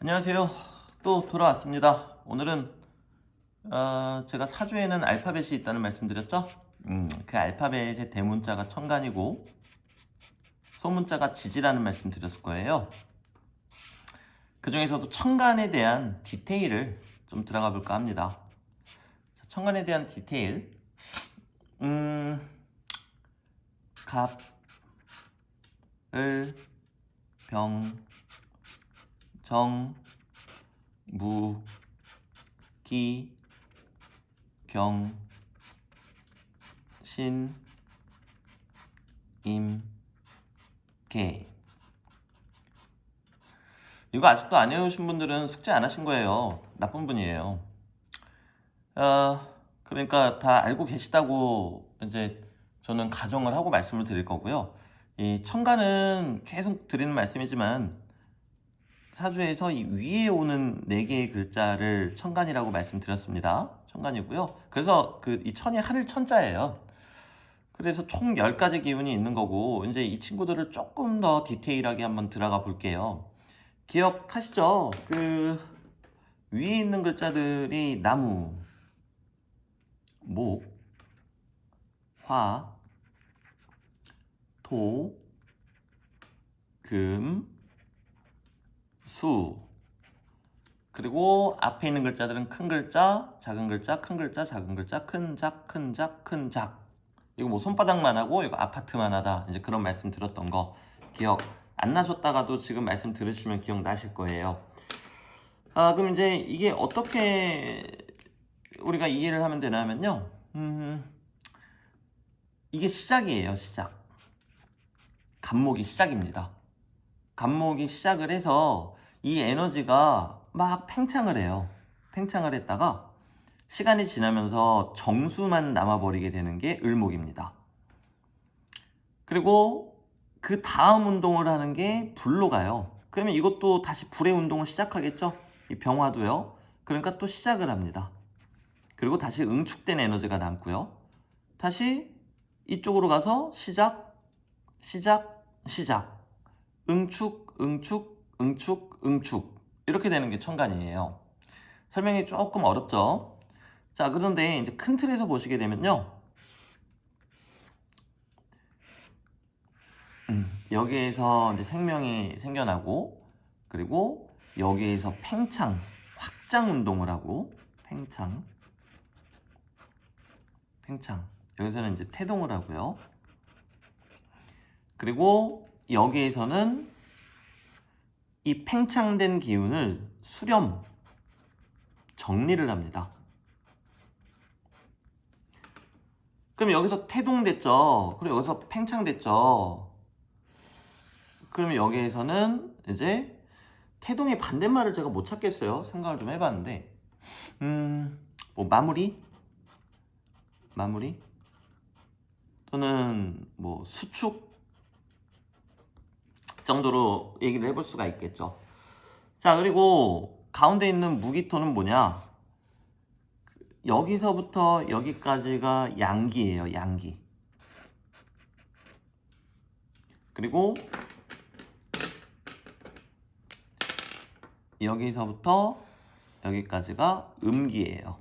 안녕하세요. 또 돌아왔습니다. 오늘은 어, 제가 사주에는 알파벳이 있다는 말씀드렸죠? 음, 그 알파벳의 대문자가 천간이고 소문자가 지지라는 말씀 드렸을 거예요. 그 중에서도 천간에 대한 디테일을 좀 들어가 볼까 합니다. 자, 천간에 대한 디테일. 음, 갑, 을, 병, 정, 무, 기, 경, 신, 임, 개. 이거 아직도 안 해오신 분들은 숙제 안 하신 거예요. 나쁜 분이에요. 어, 그러니까 다 알고 계시다고 이제 저는 가정을 하고 말씀을 드릴 거고요. 이 천간은 계속 드리는 말씀이지만 사주에서 이 위에 오는 네 개의 글자를 천간이라고 말씀드렸습니다. 천간이고요. 그래서 그 이 천이 하늘 천자예요. 그래서 총 10가지 기운이 있는 거고 이제 이 친구들을 조금 더 디테일하게 한번 들어가 볼게요. 기억하시죠? 그 위에 있는 글자들이 나무, 목, 화, 토, 금, 수. 그리고 앞에 있는 글자들은 큰 글자, 작은 글자, 큰 글자, 작은 글자, 큰 작, 큰 작, 큰 작. 이거 뭐 손바닥만 하고 이거 아파트만 하다. 이제 그런 말씀 들었던 거 기억 안 나셨다가도 지금 말씀 들으시면 기억 나실 거예요. 아, 그럼 이제 이게 어떻게 우리가 이해를 하면 되냐면요. 음, 이게 시작이에요, 시작. 간목이 시작입니다. 간목이 시작을 해서 이 에너지가 막 팽창을 해요. 팽창을 했다가 시간이 지나면서 정수만 남아버리게 되는 게 을목입니다. 그리고 그 다음 운동을 하는 게 불로 가요. 그러면 이것도 다시 불의 운동을 시작하겠죠? 이 병화도요. 그러니까 또 시작을 합니다. 그리고 다시 응축된 에너지가 남고요. 다시 이쪽으로 가서 시작, 시작, 시작. 응축, 응축, 응축, 응축. 이렇게 되는 게 천간이에요. 설명이 조금 어렵죠? 자, 그런데 이제 큰 틀에서 보시게 되면요. 음, 여기에서 이제 생명이 생겨나고, 그리고 여기에서 팽창, 확장 운동을 하고, 팽창, 팽창. 여기서는 이제 태동을 하고요. 그리고 여기에서는 이 팽창된 기운을 수렴, 정리를 합니다. 그럼 여기서 태동됐죠. 그리고 여기서 팽창됐죠. 그러면 여기에서는 이제 태동의 반대말을 제가 못 찾겠어요. 생각을 좀 해봤는데, 음, 뭐 마무리, 마무리, 또는 뭐 수축 정도로 얘기를 해볼 수가 있겠죠. 자, 그리고 가운데 있는 무기토는 뭐냐? 여기서부터 여기까지가 양기예요, 양기. 그리고 여기서부터 여기까지가 음기예요.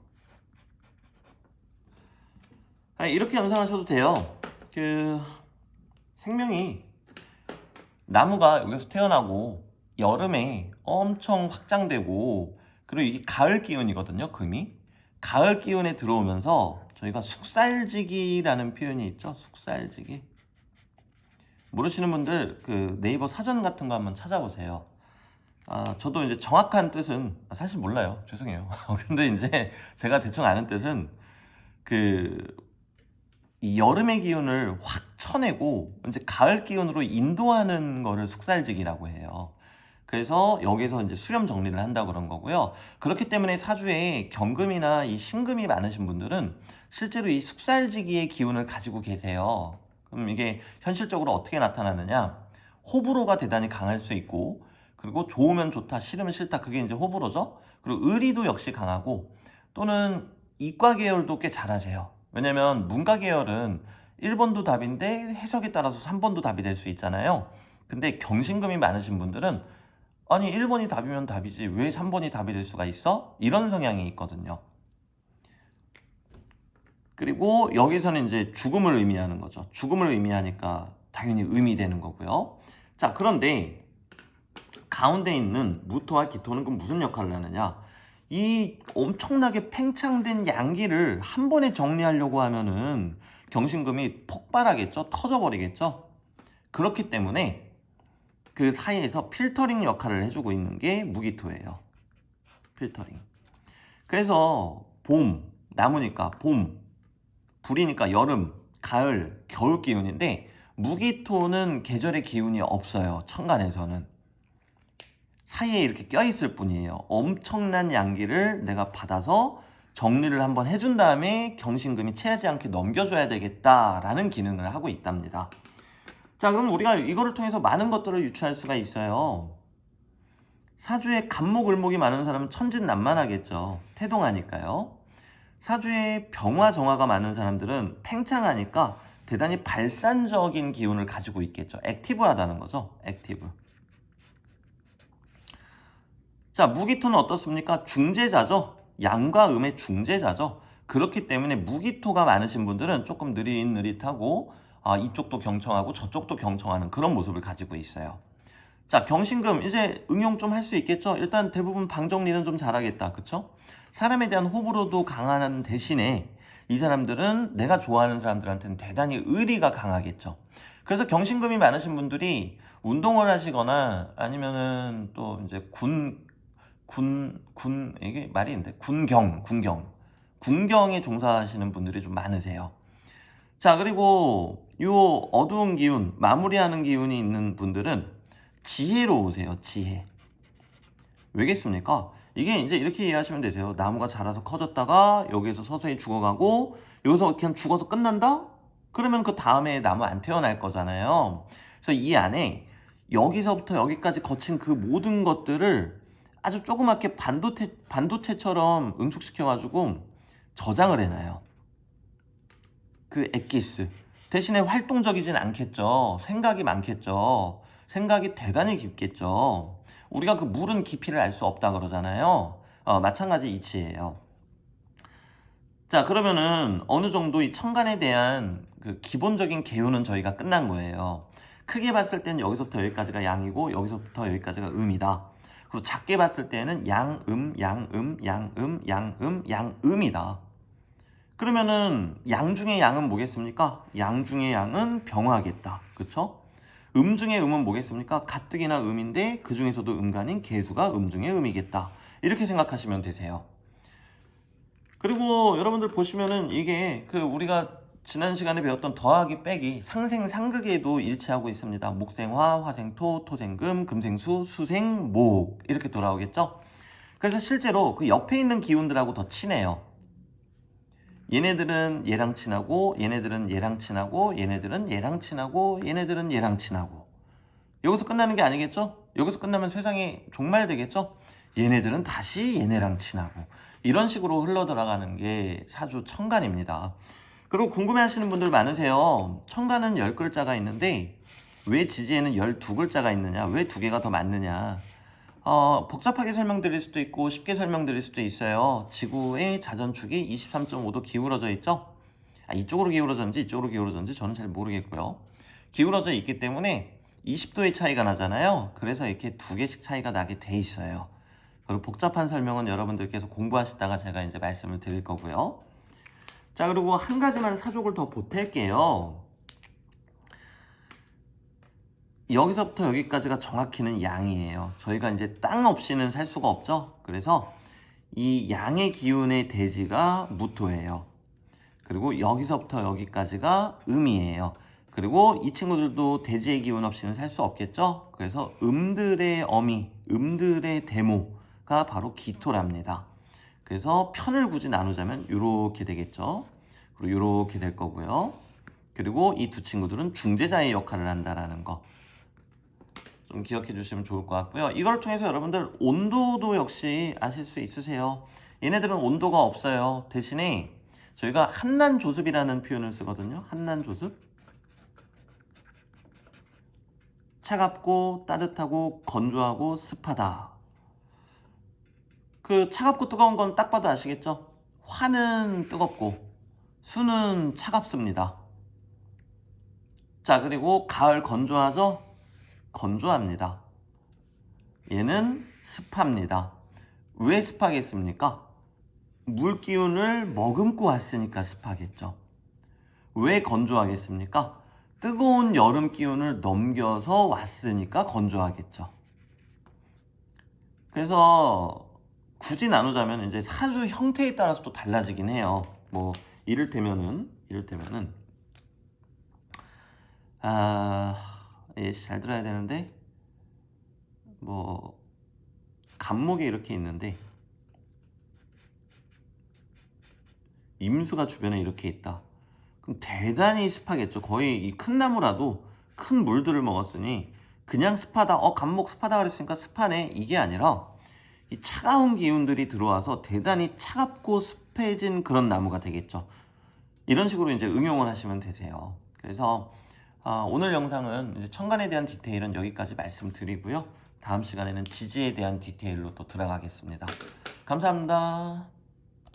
아니, 이렇게 연상하셔도 돼요. 그 생명이 나무가 여기서 태어나고 여름에 엄청 확장되고 그리고 이게 가을 기운이거든요, 금이. 가을 기운에 들어오면서 저희가 숙살지기라는 표현이 있죠. 숙살지기. 모르시는 분들 그 네이버 사전 같은 거 한번 찾아보세요. 아, 저도 이제 정확한 뜻은 아, 사실 몰라요. 죄송해요. 근데 이제 제가 대충 아는 뜻은 그 이 여름의 기운을 확 쳐내고 이제 가을 기운으로 인도하는 거를 숙살직이라고 해요. 그래서 여기서 이제 수렴 정리를 한다 그런 거고요. 그렇기 때문에 사주에 경금이나 이 신금이 많으신 분들은 실제로 이 숙살지기의 기운을 가지고 계세요. 그럼 이게 현실적으로 어떻게 나타나느냐? 호불호가 대단히 강할 수 있고 그리고 좋으면 좋다, 싫으면 싫다. 그게 이제 호불호죠. 그리고 의리도 역시 강하고 또는 이과 계열도 꽤 잘하세요. 왜냐면 문과 계열은 1번도 답인데 해석에 따라서 3번도 답이 될 수 있잖아요. 근데 경신금이 많으신 분들은 아니 1번이 답이면 답이지 왜 3번이 답이 될 수가 있어? 이런 성향이 있거든요. 그리고 여기서는 이제 죽음을 의미하는 거죠. 죽음을 의미하니까 당연히 음이 되는 거고요. 자, 그런데 가운데 있는 무토와 기토는 그 무슨 역할을 하느냐? 이 엄청나게 팽창된 양기를 한 번에 정리하려고 하면은 경신금이 폭발하겠죠? 터져버리겠죠? 그렇기 때문에 그 사이에서 필터링 역할을 해주고 있는 게 무기토예요. 필터링. 그래서 봄, 나무니까 봄, 불이니까 여름, 가을, 겨울 기운인데 무기토는 계절의 기운이 없어요. 천간에서는. 사이에 이렇게 껴있을 뿐이에요. 엄청난 양기를 내가 받아서 정리를 한번 해준 다음에 경신금이 체하지 않게 넘겨줘야 되겠다라는 기능을 하고 있답니다. 자, 그럼 우리가 이거를 통해서 많은 것들을 유추할 수가 있어요. 사주에 간목을목이 많은 사람은 천진난만하겠죠. 태동하니까요. 사주에 병화 정화가 많은 사람들은 팽창하니까 대단히 발산적인 기운을 가지고 있겠죠. 액티브하다는 거죠. 액티브. 자, 무기토는 어떻습니까? 중재자죠. 양과 음의 중재자죠. 그렇기 때문에 무기토가 많으신 분들은 조금 느릿느릿하고 아, 이쪽도 경청하고 저쪽도 경청하는 그런 모습을 가지고 있어요. 자, 경신금 이제 응용 좀 할 수 있겠죠? 일단 대부분 방 정리는 좀 잘하겠다. 그쵸? 사람에 대한 호불호도 강한 대신에 이 사람들은 내가 좋아하는 사람들한테는 대단히 의리가 강하겠죠. 그래서 경신금이 많으신 분들이 운동을 하시거나 아니면은 또 이제 군, 군, 군, 이게 말이 있는데, 군경, 군경. 군경에 종사하시는 분들이 좀 많으세요. 자, 그리고 요 어두운 기운, 마무리하는 기운이 있는 분들은 지혜로우세요, 지혜. 왜겠습니까? 이게 이제 이렇게 이해하시면 되세요. 나무가 자라서 커졌다가 여기에서 서서히 죽어가고 여기서 그냥 죽어서 끝난다? 그러면 그 다음에 나무 안 태어날 거잖아요. 그래서 이 안에 여기서부터 여기까지 거친 그 모든 것들을 아주 조그맣게 반도체, 반도체처럼 응축시켜가지고 저장을 해놔요. 그 엑기스. 대신에 활동적이진 않겠죠. 생각이 많겠죠. 생각이 대단히 깊겠죠. 우리가 그 물은 깊이를 알 수 없다 그러잖아요. 어, 마찬가지 이치예요. 자, 그러면은 어느 정도 이 천간에 대한 그 기본적인 개요는 저희가 끝난 거예요. 크게 봤을 때는 여기서부터 여기까지가 양이고 여기서부터 여기까지가 음이다. 그리고 작게 봤을 때는 양음, 양음, 양음, 양음, 양음이다. 그러면은 양 중에 양은 뭐겠습니까? 양 중에 양은 병화겠다. 그쵸? 음 중에 음은 뭐겠습니까? 가뜩이나 음인데 그 중에서도 음간인 개수가 음 중에 음이겠다. 이렇게 생각하시면 되세요. 그리고 여러분들 보시면은 이게 그 우리가 지난 시간에 배웠던 더하기 빼기 상생상극에도 일치하고 있습니다. 목생화, 화생토, 토생금, 금생수, 수생목 이렇게 돌아오겠죠? 그래서 실제로 그 옆에 있는 기운들하고 더 친해요. 얘네들은 얘랑 친하고 얘네들은 얘랑 친하고 얘네들은 얘랑 친하고 얘네들은 얘랑 친하고 여기서 끝나는 게 아니겠죠? 여기서 끝나면 세상이 종말되겠죠? 얘네들은 다시 얘네랑 친하고 이런 식으로 흘러 들어가는 게 사주 천간입니다. 그리고 궁금해 하시는 분들 많으세요. 천간은 10글자가 있는데 왜 지지에는 12글자가 있느냐? 왜 두 개가 더 많느냐? 어, 복잡하게 설명드릴 수도 있고 쉽게 설명드릴 수도 있어요. 지구의 자전축이 23.5도 기울어져 있죠? 아, 이쪽으로 기울어졌는지 이쪽으로 기울어졌는지 저는 잘 모르겠고요. 기울어져 있기 때문에 20도의 차이가 나잖아요. 그래서 이렇게 두 개씩 차이가 나게 돼 있어요. 그리고 복잡한 설명은 여러분들께서 공부하시다가 제가 이제 말씀을 드릴 거고요. 자, 그리고 한 가지만 사족을 더 보탤게요. 여기서부터 여기까지가 정확히는 양이에요. 저희가 이제 땅 없이는 살 수가 없죠. 그래서 이 양의 기운의 대지가 무토예요. 그리고 여기서부터 여기까지가 음이에요. 그리고 이 친구들도 대지의 기운 없이는 살 수 없겠죠. 그래서 음들의 어미, 음들의 데모가 바로 기토랍니다. 그래서 편을 굳이 나누자면 이렇게 되겠죠. 그리고 이렇게 될 거고요. 그리고 이 두 친구들은 중재자의 역할을 한다라는 거. 좀 기억해 주시면 좋을 것 같고요. 이걸 통해서 여러분들 온도도 역시 아실 수 있으세요. 얘네들은 온도가 없어요. 대신에 저희가 한난 조습이라는 표현을 쓰거든요. 한난 조습. 차갑고 따뜻하고 건조하고 습하다. 그 차갑고 뜨거운 건 딱 봐도 아시겠죠? 화는 뜨겁고 수는 차갑습니다. 자, 그리고 가을 건조하죠? 건조합니다. 얘는 습합니다. 왜 습하겠습니까? 물 기운을 머금고 왔으니까 습하겠죠. 왜 건조하겠습니까? 뜨거운 여름 기운을 넘겨서 왔으니까 건조하겠죠. 그래서 굳이 나누자면 이제 사주 형태에 따라서 또 달라지긴 해요. 뭐 이를테면은 이를테면은 아, 예, 잘 들어야 되는데 뭐 간목이 이렇게 있는데 임수가 주변에 이렇게 있다. 그럼 대단히 습하겠죠. 거의 이 큰 나무라도 큰 물들을 먹었으니 그냥 습하다. 어, 간목 습하다 그랬으니까 습하네. 이게 아니라 이 차가운 기운들이 들어와서 대단히 차갑고 습해진 그런 나무가 되겠죠. 이런 식으로 이제 응용을 하시면 되세요. 그래서 아, 오늘 영상은 천간에 대한 디테일은 여기까지 말씀드리고요. 다음 시간에는 지지에 대한 디테일로 또 들어가겠습니다. 감사합니다.